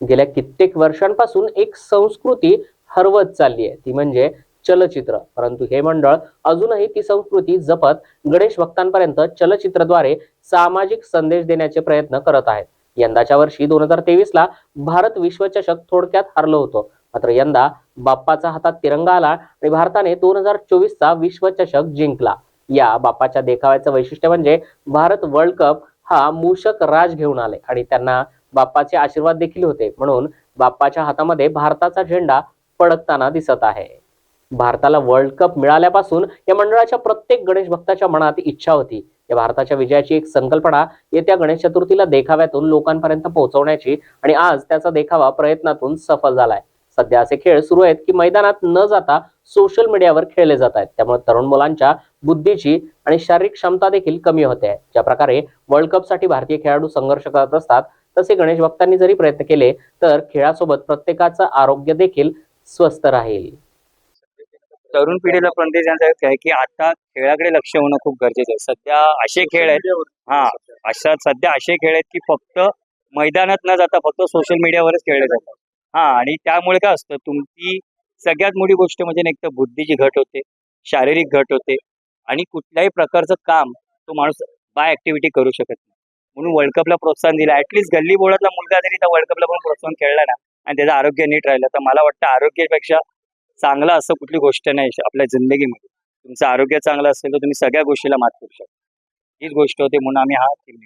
गेल्या कित्येक वर्षांपासून एक संस्कृती हरवत चालली आहे. ती म्हणजे चलचित्र. परंतु हे मंडळ अजूनही ती संस्कृती जपत गणेश भक्तांपर्यंत चलचित्रद्वारे सामाजिक संदेश देण्याचे प्रयत्न करत आहेत. यंदाच्या वर्षी दोन हजार तेवीस ला भारत विश्वचषक थोडक्यात हरलं होतं. मात्र यंदा बाप्पाचा हातात तिरंगा आला आणि भारताने दोन हजार चोवीसचा विश्वचषक जिंकला. या बाप्पाच्या देखाव्याचं वैशिष्ट्य म्हणजे भारत वर्ल्ड कप हा मूषक राज घेऊन आले आणि त्यांना बाप्पाचे आशीर्वाद देखील होते. म्हणून बाप्पाच्या हातामध्ये भारताचा झेंडा पडकताना दिसत आहे. भारताला वर्ल्ड कप मिळाल्यापासून या मंडळाच्या प्रत्येक गणेश भक्ताच्या मनात इच्छा होती. या भारताच्या विजयाची एक संकल्पना येत्या गणेश चतुर्थीला देखाव्यातून लोकांपर्यंत पोहोचवण्याची आणि आज त्याचा देखावा प्रयत्नातून सफल झालाय. सध्या असे खेळ सुरू आहेत की मैदानात न जाता सोशल मीडियावर खेळले जात आहेत. त्यामुळे तरुण मुलांच्या बुद्धीची आणि शारीरिक क्षमता देखील कमी होते. आहे ज्या प्रकारे वर्ल्ड कपसाठी भारतीय खेळाडू संघर्ष करत असतात तसे गणेश भक्तांनी जरी प्रयत्न केले तर खेळासोबत प्रत्येकाचं आरोग्य देखील स्वस्थ राहील. तरुण पिढीला पण ते आहे की आता खेळाकडे लक्ष होणं खूप गरजेचं आहे. सध्या असे खेळ आहेत हा अशा सध्या असे खेळ आहेत की फक्त मैदानात न जाता फक्त सोशल मीडियावरच खेळले जातात. हा आणि त्यामुळे काय असतं तुमची सगळ्यात मोठी गोष्ट म्हणजे एक तर बुद्धीची घट होते शारीरिक घट होते आणि कुठल्याही प्रकारचं काम तो माणूस बाय ऍक्टिव्हिटी करू शकत नाही. म्हणून वर्ल्ड कपला प्रोत्साहन दिलं. ऍटलीस्ट गल्ली बोर्डातला मुलगा जरी त्या वर्ल्ड कपला पण प्रोत्साहन खेळला ना आणि त्याचं आरोग्य नीट राहिलं तर मला वाटतं आरोग्यापेक्षा चांगलं असं कुठली गोष्ट नाही आपल्या जिंदगीमध्ये. तुमचं आरोग्य चांगलं असेल तर तुम्ही सगळ्या गोष्टीला मात करू शकता. हीच गोष्ट होती म्हणून आम्ही हा टीम